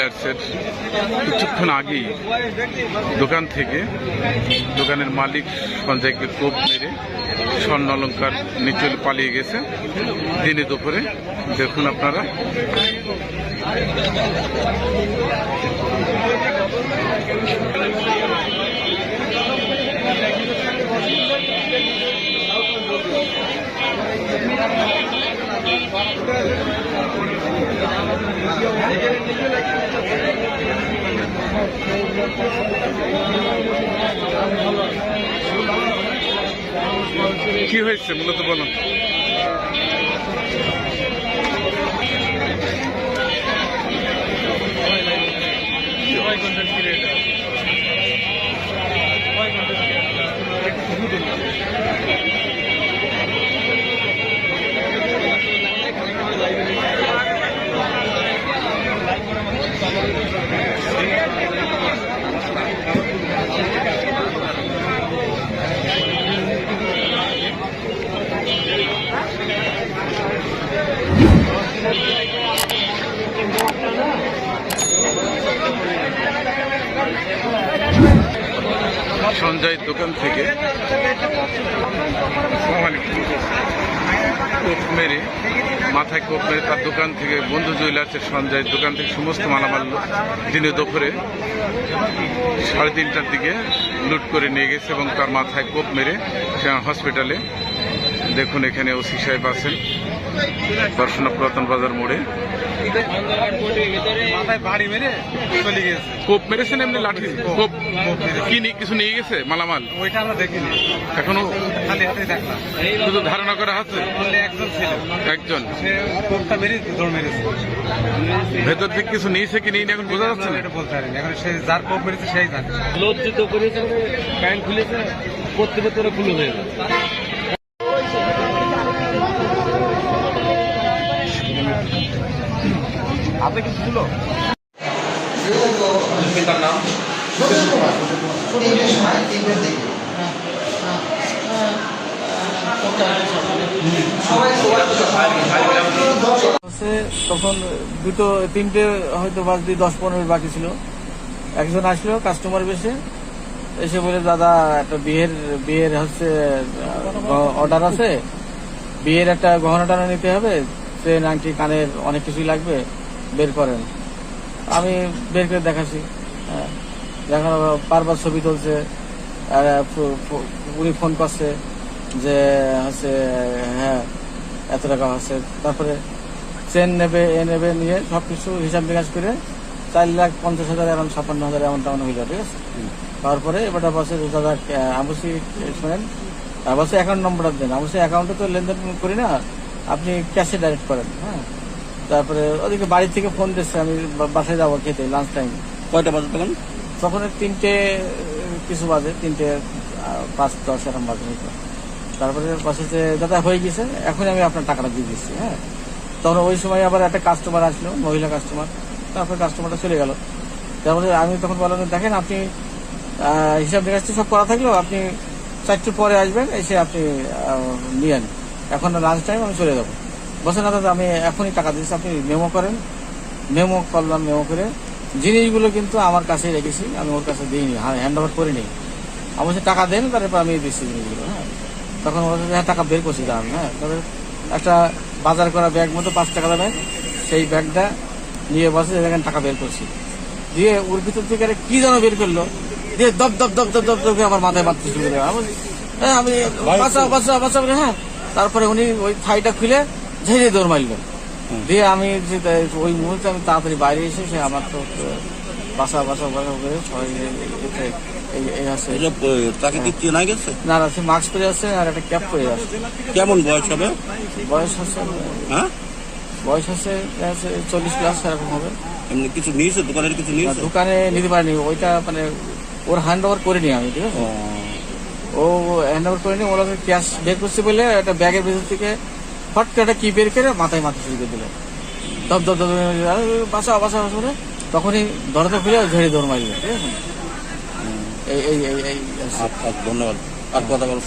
জুয়েলার্সের কিছুক্ষণ আগেই দোকান থেকে দোকানের মালিক সঞ্জয়কে কোপ মেরে স্বর্ণ অলঙ্কার নিচে পালিয়ে গেছে। দিনে দুপুরে দেখুন আপনারা। কি হয়েছে? মূলত বলুন সঞ্জয়ের দোকান থেকে কোপ মেরে, মাথায় কোপ মেরে তার দোকান থেকে বন্ধু জুয়েলার্সের সঞ্জয়ের দোকান থেকে সমস্ত মালামাল দিনে দুপুরে সাড়ে তিনটার দিকে লুট করে নিয়ে গেছে এবং তার মাথায় কোপ মেরে সে হসপিটালে, দেখুন এখানে ওসি সাহেব আছেন দর্শনা পুরাতন বাজার মোড়ে। মাথায় বাড়ি মেরে চলে গেছে। কোপ মেরেছেন এমনি লাঠি? কোপ। কি কিছু নিয়ে গেছে মালামাল? ওইটা আমরা দেখিনি। এখনও? খালি হাতে দেখলাম। শুধু ধারণা করা বললে একজন ছিল। একজন? সে কোপটা মেরে দৌড় মেরেছে। ভেতর দিক কিছু নিয়েছে কি নিয়ে এখন বোঝা যাচ্ছে না? এটা বলতে পারিনি। এখন সে যার কোপ মেরেছে সেই জানে। লজ্জিত করেছে প্যান্ট খুলেছে করতে খুলে হয়ে গেছে। হাতে কিছু ছিল হচ্ছে তখন দুটো তিনটে হয়তো বাস দিয়ে দশ পনেরো বাকি ছিল। একজন আসলো কাস্টমার বেশে এসে বলে দাদা একটা বিয়ের বিয়ের হচ্ছে অর্ডার আছে। বিয়ের একটা গহনা টানা নিতে হবে। ট্রেন আংটি কানের অনেক কিছুই লাগবে। বের করেন। আমি বের করে দেখাছি হ্যাঁ। দেখানো বারবার ছবি তুলছে। উনি ফোন করছে যে হচ্ছে হ্যাঁ এত টাকা হচ্ছে তারপরে চেন নেবে এ নেবে নিয়ে সবকিছু হিসাব নিকাশ করে চার লাখ পঞ্চাশ হাজার এমন ছাপ্পান্ন হাজার এমন তেমন হইল ঠিক আছে? তারপরে এবার বসে দাদা আবশ্যই শোনেন। অবশ্যই অ্যাকাউন্ট নম্বরটা দেন। অবশ্যই অ্যাকাউন্টে তো লেনদেন করি না আপনি ক্যাশে ডাইরেক্ট করেন হ্যাঁ? তারপরে ওদিকে বাড়ি থেকে ফোন দিচ্ছে আমি বাসায় যাব খেতে লাঞ্চ টাইম কয়টা বাজে তখন? তখন তিনটে কিছু বাজে তিনটে পাঁচ দশ এরকম বাজে হয়তো। তারপরে বসেছে দাদা হয়ে গেছে এখন আমি আপনার টাকাটা দিয়ে দিচ্ছি হ্যাঁ? তখন ওই সময় আবার একটা কাস্টমার আসলো মহিলা কাস্টমার তারপরে কাস্টমারটা চলে গেল। তারপরে আমি তখন বললাম দেখেন আপনি হিসাব নিকাশ তো সব করা থাকলেও আপনি চারটে পরে আসবেন এসে আপনি নিয়েন এখন লাঞ্চ টাইম আমি চলে যাব। বসে না দাদা আমি এখনই টাকা দিচ্ছি আপনি মেমো করেন। মেমো করলাম মেমো করে। জিনিসগুলো কিন্তু আমার কাছে রেখেছি আমি ওর কাছে দিইনি হ্যান্ড ওভার করিনি। কাছে টাকা দেন তারপর আমি দিচ্ছি জিনিসগুলো হ্যাঁ। তখন ওর হ্যাঁ টাকা বের করছি দাম হ্যাঁ। তবে একটা বাজার করা ব্যাগ মতো পাঁচ টাকা ব্যাগ সেই ব্যাগটা নিয়ে বসে এখানে টাকা বের করছি। দিয়ে ওর ভিতর থেকে কি যেন বের করল দিয়ে দপ দপ দপ দপ দপ দপ আমার মাথায় মারতে শুরু করে। আমি হ্যাঁ আমি বাঁচা বাঁচা বাঁচা বলে হ্যাঁ। তারপরে উনি ওই থাইটা খুলে ঝেড়ে দৌড় মারলো। দিয়ে আমি যে ওই মুহূর্তে আমি তাড়াতাড়ি বাইরে এসে সে আমার তো বাসা বাসা বাসা করে সবাই এই- এই আছে তাকে কি চেনা গেছে না না সে মাস্ক পরে আছে আর একটা ক্যাপ পরে আছে কেমন বয়স হবে? বয়স হচ্ছে হ্যাঁ? বয়স আছে চল্লিশ প্লাস এরকম হবে। এমনি কিছু নিয়েছে দোকানের কিছু নিয়েছে দোকানে নিতে পারিনি। ওইটা মানে ওর হ্যান্ড ওভার করিনি আমি ঠিক আছে? ও। হ্যান্ড ওভার করিনি ওরা ক্যাশ বের করছে বলে একটা ব্যাগের ভিতর থেকে ফট করে একটা কি বের করে মাথায় মাথা শুরু করে দিল দপ দপ দপ বাসা বাসা বাসা করে তখনই দরজা খুলে ঝেড়ে দৌড় মারবে ঠিক আছে এই এই এই আচ্ছা ধন্যবাদ আর কথা বল